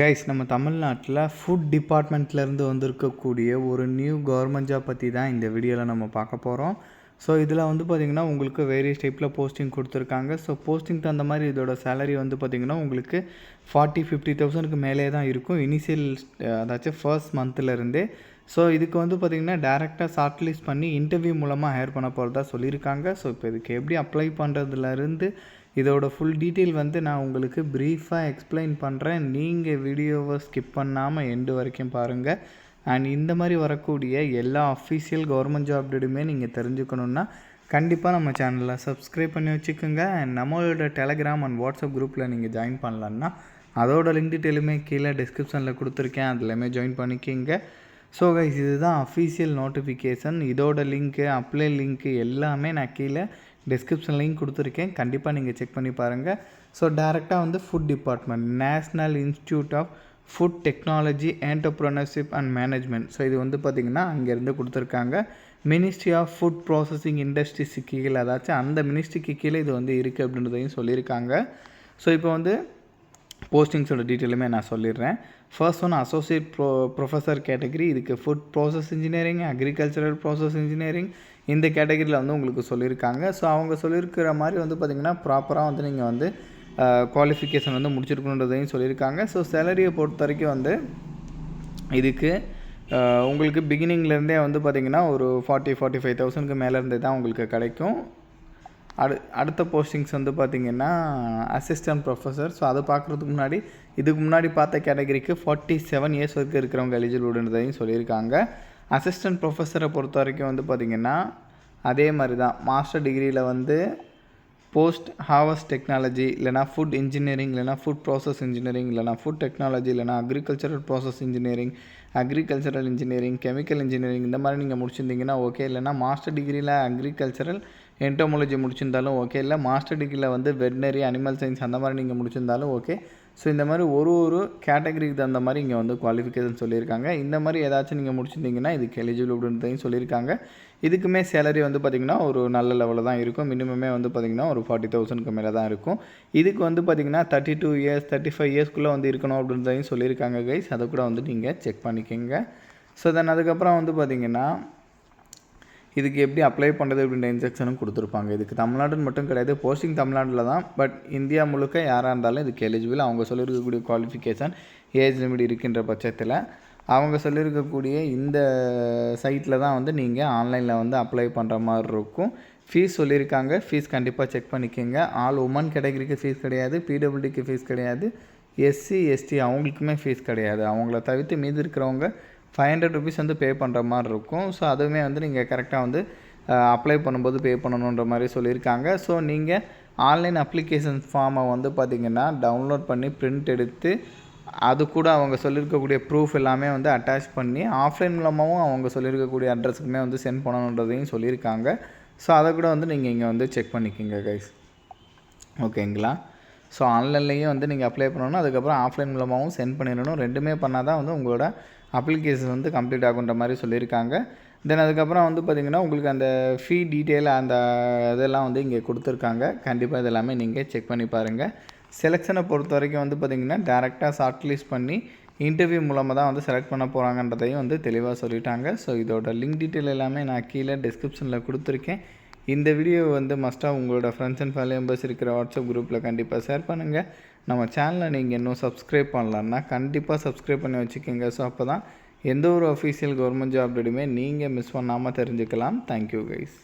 Guys நம்ம தமிழ்நாட்டில் food டிபார்ட்மெண்ட்லேருந்து வந்திருக்கக்கூடிய ஒரு நியூ கவர்மெண்ட் ஜாப் பற்றி தான் இந்த வீடியோவில் நம்ம பார்க்க போகிறோம் ஸோ இதில் வந்து பார்த்திங்கன்னா உங்களுக்கு வேரியஸ் டைப்பில் போஸ்டிங் கொடுத்துருக்காங்க. ஸோ போஸ்டிங் தகுந்த மாதிரி இதோட சேலரி வந்து பார்த்திங்கன்னா உங்களுக்கு ஃபார்ட்டி ஃபிஃப்டி தௌசண்ட்க்கு மேலே தான் இருக்கும். இனிஷியல் அதாச்சும் ஃபர்ஸ்ட் மந்த்லேருந்தே ஸோ இதுக்கு வந்து பார்த்திங்கன்னா டேரெக்டாக ஷார்ட்லிஸ்ட் பண்ணி இன்டர்வியூ மூலமாக ஹையர் பண்ண போகிறதா சொல்லியிருக்காங்க. ஸோ இப்போ இதுக்கு எப்படி அப்ளை பண்ணுறதுலேருந்து இதோட ஃபுல் டீட்டெயில் வந்து நான் உங்களுக்கு ப்ரீஃபாக எக்ஸ்பிளைன் பண்ணுறேன் நீங்கள் வீடியோவை ஸ்கிப் பண்ணாமல் எண்டு வரைக்கும் பாருங்கள் அண்ட் இந்த மாதிரி வரக்கூடிய எல்லா அஃபீஷியல் கவர்மெண்ட் ஜாப் டேட்டுமே நீங்கள் தெரிஞ்சுக்கணுன்னா கண்டிப்பாக நம்ம சேனலில் சப்ஸ்கிரைப் பண்ணி வச்சுக்கோங்க. அண்ட் நம்மளோட டெலகிராம் அண்ட் வாட்ஸ்அப் குரூப்பில் நீங்கள் ஜாயின் பண்ணலான்னா அதோட லிங்க் டீட்டெயிலுமே கீழே டிஸ்கிரிப்ஷனில் கொடுத்துருக்கேன். அதுலேயுமே ஜாயின் பண்ணிக்கிங்க. ஸோ கைஸ் இதுதான் அஃபீஷியல் நோட்டிஃபிகேஷன் இதோட லிங்க்கு அப்ளை லிங்க்கு எல்லாமே நான் கீழே டிஸ்கிரிப்ஷன் லிங்க் கொடுத்துருக்கேன். கண்டிப்பாக நீங்கள் செக் பண்ணி பாருங்கள் ஸோ டேரெக்டாக வந்து food department national institute of food technology entrepreneurship and management so இது வந்து பார்த்திங்கன்னா அங்கேருந்து கொடுத்துருக்காங்க. மினிஸ்ட்ரி ஆஃப் ஃபுட் ப்ராசஸிங் இண்டஸ்ட்ரிஸுக்கு கீழே அதாச்சும் அந்த மினிஸ்ட்ரிக்கு கீழே இது வந்து இருக்குது அப்படின்றதையும் சொல்லியிருக்காங்க. ஸோ இப்போ வந்து போஸ்டிங்ஸோட டீட்டெயிலுமே நான் சொல்லிடுறேன். First one associate pro professor category இதுக்கு food process engineering agricultural process engineering இந்த கேட்டகரியில் வந்து உங்களுக்கு சொல்லியிருக்காங்க. ஸோ அவங்க சொல்லியிருக்கிற மாதிரி வந்து பார்த்திங்கன்னா ப்ராப்பராக வந்து நீங்கள் வந்து குவாலிஃபிகேஷன் வந்து முடிச்சிருக்கணுன்றதையும் சொல்லியிருக்காங்க. ஸோ சேலரியை பொறுத்த வரைக்கும் வந்து இதுக்கு உங்களுக்கு பிகினிங்லேருந்தே வந்து பார்த்திங்கன்னா ஒரு ஃபார்ட்டி ஃபார்ட்டி ஃபைவ் தௌசண்ட்க்கு மேலேருந்தே தான் உங்களுக்கு கிடைக்கும். அடு அடுத்த போஸ்டிங்ஸ் வந்து பார்த்திங்கன்னா அசிஸ்டன்ட் ப்ரொஃபஸர் ஸோ அதை பார்க்குறதுக்கு முன்னாடி இதுக்கு முன்னாடி பார்த்த கேட்டகரிக்கு ஃபார்ட்டி செவன் இயர்ஸ் வரைக்கும் இருக்கிறவங்க எலிஜிபிள்ன்றதையும் சொல்லியிருக்காங்க. அசிஸ்டன்ட் ப்ரொஃபஸரை பொறுத்த வரைக்கும் வந்து பார்த்திங்கன்னா அதே மாதிரி தான் மாஸ்டர் டிகிரியில் வந்து போஸ்ட் ஹார்வஸ்ட் டெக்னாலஜி இல்லைனா ஃபுட் இன்ஜினியரிங் இல்லைனா ஃபுட் ப்ராசஸ் இன்ஜினியரிங் இல்லைனா ஃபுட் டெக்னாலஜி இல்லைனா agricultural process engineering agricultural engineering chemical engineering இந்த மாதிரி நீங்கள் முடிச்சிருந்தீங்கன்னா ஓகே இல்லைனா மாஸ்டர் டிகிரியில் அக்ரிகல்ச்சரல் என்டோமாலஜி முடிச்சிருந்தாலும் ஓகே இல்லை மாஸ்டர் டிகிரியில் வந்து வெட்னரி அனிமல் சயின்ஸ் அந்த மாதிரி நீங்கள் முடிச்சிருந்தாலும் ஓகே ஸோ இந்த மாதிரி ஒரு ஒரு கேட்டகரிக்கு தகுந்த மாதிரி இங்கே வந்து குவாலிஃபிகேஷன் சொல்லியிருக்காங்க. இந்த மாதிரி ஏதாச்சும் நீங்கள் முடிச்சிருந்தீங்கன்னா இதுக்கு எலிஜிபிள் அப்படின்றதையும் சொல்லியிருக்காங்க. இதுக்குமே சேலரி வந்து பார்த்திங்கன்னா ஒரு நல்ல லெவலில் தான் இருக்கும். மினிமமே வந்து பார்த்திங்கன்னா ஒரு ஃபார்ட்டி தௌசண்ட்க்கு மேலே தான் இருக்கும். இதுக்கு வந்து பார்த்திங்கன்னா thirty two years thirty five இயர்ஸ்க்குள்ளே வந்து இருக்கணும் அப்படின்றதையும் சொல்லியிருக்காங்க கைஸ் அதை கூட வந்து நீங்கள் செக் பண்ணிக்கோங்க. ஸோ தென் அதுக்கப்புறம் வந்து பார்த்திங்கன்னா இதுக்கு எப்படி அப்ளை பண்ணுறது அப்படின்ற இன்ஸ்ட்ரக்ஷனும் கொடுத்துருப்பாங்க. இதுக்கு தமிழ்நாடுன்னு மட்டும் கிடையாது போஸ்டிங் தமிழ்நாட்டில் தான். பட் இந்தியா முழுக்க யாராக இருந்தாலும் இதுக்கு எலிஜிபிள் அவங்க சொல்லியிருக்கக்கூடிய குவாலிஃபிகேஷன் ஏஜ் லிமிட் இருக்கின்ற பட்சத்தில் அவங்க சொல்லியிருக்கக்கூடிய இந்த சைட்டில் தான் வந்து நீங்கள் ஆன்லைனில் வந்து அப்ளை பண்ணுற மாதிரி இருக்கும். ஃபீஸ் சொல்லியிருக்காங்க. ஃபீஸ் கண்டிப்பாக செக் பண்ணிக்கோங்க. ஆல் உமன் கேட்டகரிக்கு ஃபீஸ் கிடையாது. பிடபிள்யூடிக்கு ஃபீஸ் கிடையாது. எஸ்சி எஸ்டி அவங்களுக்குமே ஃபீஸ் கிடையாது. அவங்கள தவிர்த்து மீதி இருக்கிறவங்க ஃபைவ் ஹண்ட்ரட் ருபீஸ் வந்து பே பண்ணுற மாதிரி இருக்கும். ஸோ அதுவுமே வந்து நீங்கள் கரெக்டாக வந்து அப்ளை பண்ணும்போது பே பண்ணணுன்ற மாதிரி சொல்லியிருக்காங்க. ஸோ நீங்கள் ஆன்லைன் அப்ளிகேஷன் ஃபார்மை வந்து பார்த்திங்கன்னா டவுன்லோட் பண்ணி பிரிண்ட் எடுத்து அது கூட அவங்க சொல்லியிருக்கக்கூடிய ப்ரூஃப் எல்லாமே வந்து அட்டாச் பண்ணி ஆஃப்லைன் மூலமாகவும் அவங்க சொல்லியிருக்கக்கூடிய அட்ரஸுக்குமே வந்து சென்ட் பண்ணணுன்றதையும் சொல்லியிருக்காங்க. ஸோ அதை கூட வந்து நீங்கள் இங்கே வந்து செக் பண்ணிக்கோங்க கைஸ் ஓகேங்களா ஸோ ஆன்லைன்லேயும் வந்து நீங்கள் அப்ளை பண்ணணும் அதுக்கப்புறம் ஆஃப்லைன் மூலமாகவும் சென்ட் பண்ணிடணும். ரெண்டுமே பண்ணால் தான் வந்து உங்களோட அப்ளிகேஷன் வந்து கம்ப்ளீட் ஆகுன்ற மாதிரி சொல்லியிருக்காங்க. தென் அதுக்கப்புறம் வந்து பார்த்திங்கன்னா உங்களுக்கு அந்த ஃபீ டீட்டெயில் அந்த இதெல்லாம் வந்து இங்கே கொடுத்துருக்காங்க. கண்டிப்பாக இதெல்லாமே நீங்கள் செக் பண்ணி பாருங்கள் செலெக்ஷனை பொறுத்த வரைக்கும் வந்து பார்த்திங்கன்னா டேரெக்டாக ஷார்ட் லிஸ்ட் பண்ணி இன்டர்வியூ மூலமாக தான் வந்து செலக்ட் பண்ண போகிறாங்கன்றதையும் வந்து தெளிவாக சொல்லிட்டாங்க. ஸோ இதோட லிங்க் டீட்டெயில் எல்லாமே நான் கீழே டிஸ்கிரிப்ஷனில் கொடுத்துருக்கேன். இந்த வீடியோ வந்து மஸ்ட்டாக உங்களோட ஃப்ரெண்ட்ஸ் அண்ட் ஃபேமிலி மெம்பர்ஸ் இருக்கிற வாட்ஸ்அப் குரூப்பில் கண்டிப்பாக ஷேர் பண்ணுங்கள் நம்ம சேனலை நீங்கள் இன்னும் சப்ஸ்கிரைப் பண்ணலான்னா கண்டிப்பாக சப்ஸ்கிரைப் பண்ணி வச்சுக்கோங்க. ஸோ அப்போ தான் எந்த ஒரு அஃபீஷியல் கவர்மெண்ட் ஜாப் நீங்கள் மிஸ் பண்ணாமல் தெரிஞ்சுக்கலாம். Thank you guys